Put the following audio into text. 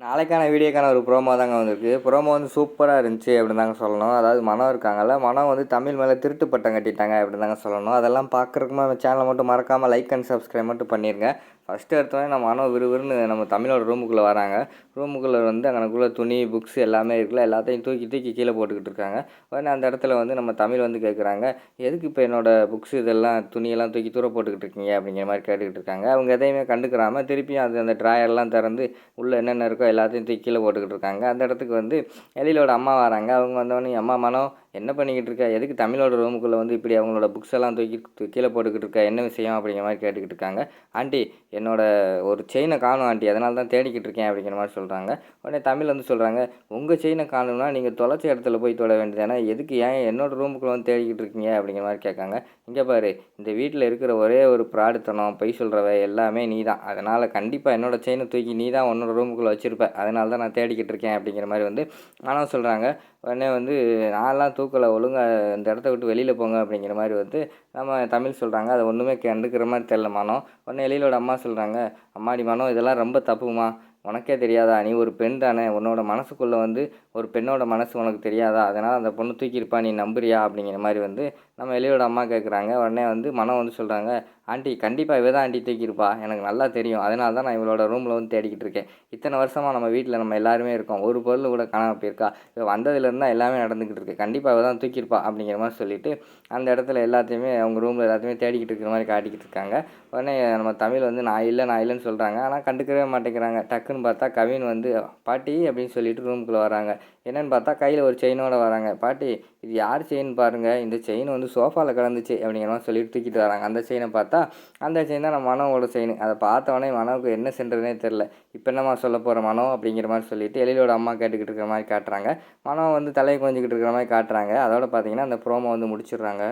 நாளைக்கான வீடியோக்கான ஒரு ப்ரோமோ தாங்க வந்திருக்கு. ப்ரோமோ வந்து சூப்பராக இருந்துச்சு அப்படின்னு தாங்க சொல்லணும். அதாவது மனம் இருக்காங்கல்ல மனம் வந்து தமிழ் மேலே திருட்டு பட்டம் கட்டிட்டாங்க அப்படின்னு தாங்க சொல்லணும். அதெல்லாம் பார்க்குறக்குமா நம்ம சேனலை மட்டும் மறக்காமல் லைக் அண்ட் சப்ஸ்கிரைப் மட்டும் பண்ணிடுங்க ஃபஸ்ட்டு எடுத்தோடனே நம்ம மனோ விறுவிறுன்னு நம்ம தமிழோட ரூமுக்குள்ளே வராங்க. ரூமுக்குள்ளே வந்து அங்கனக்குள்ளே துணி புக்ஸ் எல்லாமே இருக்குல்ல எல்லாத்தையும் தூக்கி தூக்கி கீழே போட்டுக்கிட்டு இருக்காங்க. உடனே அந்த இடத்துல வந்து நம்ம தமிழ் வந்து கேட்குறாங்க எதுக்கு இப்போ என்னோட புக்ஸ் இதெல்லாம் துணியெல்லாம் தூக்கி தூர போட்டுக்கிட்டு இருக்கீங்க? அப்படிங்கிற மாதிரி கேட்டுக்கிட்டு இருக்காங்க. அவங்க எதையுமே கண்டுக்கிறாமல் திருப்பியும் அது அந்த ட்ராயர்லாம் திறந்து உள்ளே என்னென்ன இருக்கோ எல்லாத்தையும் தூக்கி கீழே போட்டுக்கிட்டு இருக்காங்க. அந்த இடத்துக்கு வந்து எழிலோட அம்மா வராங்க. அவங்க வந்தோடனே அம்மா மனம் என்ன பண்ணிக்கிட்டு இருக்க? எதுக்கு தமிழோட ரூமுக்குள்ளே வந்து இப்படி அவங்களோட புக்ஸ் எல்லாம் தூக்கி கீழே போட்டுக்கிட்டு இருக்க? என்ன விஷயம் அப்படிங்கிற மாதிரி கேட்டுக்கிட்டு இருக்காங்க. ஆண்டி என்னோட ஒரு செயினை காணும் ஆண்டி. அதனால தான் தேடிக்கிட்டு இருக்கேன் அப்படிங்கிற மாதிரி சொல்கிறாங்க உடனே தமிழ் வந்து சொல்கிறாங்க உங்கள் செயினை காணும்னா நீங்கள் தொலைச்ச இடத்துல போய் தொட வேண்டியதானே எதுக்கு ஏன் என்னோட ரூமுக்குள்ளே வந்து தேடிக்கிட்டு இருக்கீங்க? அப்படிங்கிற மாதிரி கேட்காங்க. இங்கே பாரு இந்த வீட்டில் இருக்கிற ஒரே ஒரு ப்ராடுத்தனம் பொய் சொல்கிறவ எல்லாமே நீ தான் அதனால் கண்டிப்பாக என்னோட செயினை தூக்கி நீ தான் உன்னோட ரூமுக்குள்ளே வச்சுருப்ப. அதனால தான் நான் தேடிக்கிட்டு இருக்கேன் அப்படிங்கிற மாதிரி வந்து ஆனால் சொல்கிறாங்க உடனே வந்து நான்லாம் தூக்கலை ஒழுங்காக இந்த இடத்த விட்டு வெளியில் போங்க அப்படிங்கிற மாதிரி வந்து நம்ம தமிழ் சொல்கிறாங்க அதை ஒன்றுமே கண்டுக்கிற மாதிரி தெரில மனம் உடனே எழிலோட அம்மா சொல்கிறாங்க அம்மாடி மனம் இதெல்லாம் ரொம்ப தப்புமா? உனக்கே தெரியாதா? நீ ஒரு பெண் தானே? உன்னோட மனசுக்குள்ளே வந்து ஒரு பெண்ணோட மனசு உனக்கு தெரியாதா? அதனால் அந்த பொண்ணு தூக்கியிருப்பா நீ நம்புறியா? அப்படிங்கிற மாதிரி வந்து நம்ம எலியோட அம்மா கேட்குறாங்க உடனே வந்து மனம் வந்து சொல்கிறாங்க ஆண்டி கண்டிப்பாக இவ தான் ஆண்டி தூக்கியிருப்பா எனக்கு நல்லா தெரியும். அதனால தான் நான் இவளோட ரூமில் வந்து தேடிக்கிட்டு இருக்கேன். இத்தனை வருஷமாக நம்ம வீட்டில் நம்ம எல்லாருமே இருக்கோம். ஒரு பொருள் கூட காணாமல் போயிருக்கா. இவ வந்ததுலேருந்து தான் எல்லாமே நடந்துக்கிட்டு இருக்கு. கண்டிப்பாக இவ தான் தூக்கியிருப்பா அப்படிங்கிற மாதிரி சொல்லிட்டு அந்த இடத்துல எல்லாத்தையுமே அவங்க ரூமில் எல்லாத்தையுமே தேடிக்கிட்டு இருக்கிற மாதிரி காட்டிக்கிட்டு இருக்காங்க. உடனே நம்ம தமிழ் வந்து நான் இல்லை நான் இல்லைன்னு சொல்கிறாங்க ஆனால் கண்டுக்கவே மாட்டேங்கிறாங்க. டக்குன்னு பார்த்தா கவின் வந்து பாட்டி அப்படின்னு சொல்லிட்டு ரூமுக்குள்ளே வராங்க. என்னன்னு பார்த்தா கையில் ஒரு செயினோட வராங்க. பாட்டி இது யார் செயின் பாருங்கள் இந்த செயின் வந்து சோஃபாவில் கிடந்துச்சு அப்படிங்கிற மாதிரி சொல்லிட்டு தூக்கிட்டு வராங்க. அந்த செயினை பார்த்தா அந்த செயின் தான் நம்ம மனோவோட செயின் அதை பார்த்தவொடனே மனோவுக்கு என்ன சென்றதுனே தெரில இப்போ என்னம்மா சொல்ல போகிற மனோ? அப்படிங்கிற மாதிரி சொல்லிட்டு எழிலோட அம்மா கேட்டுக்கிட்டு இருக்கிற மாதிரி காட்டுறாங்க. மனோ வந்து தலையை கொஞ்சிக்கிட்டு இருக்கிற மாதிரி காட்டுறாங்க. அதோட பார்த்தீங்கன்னா அந்த ப்ரோமோ வந்து முடிச்சிடுறாங்க.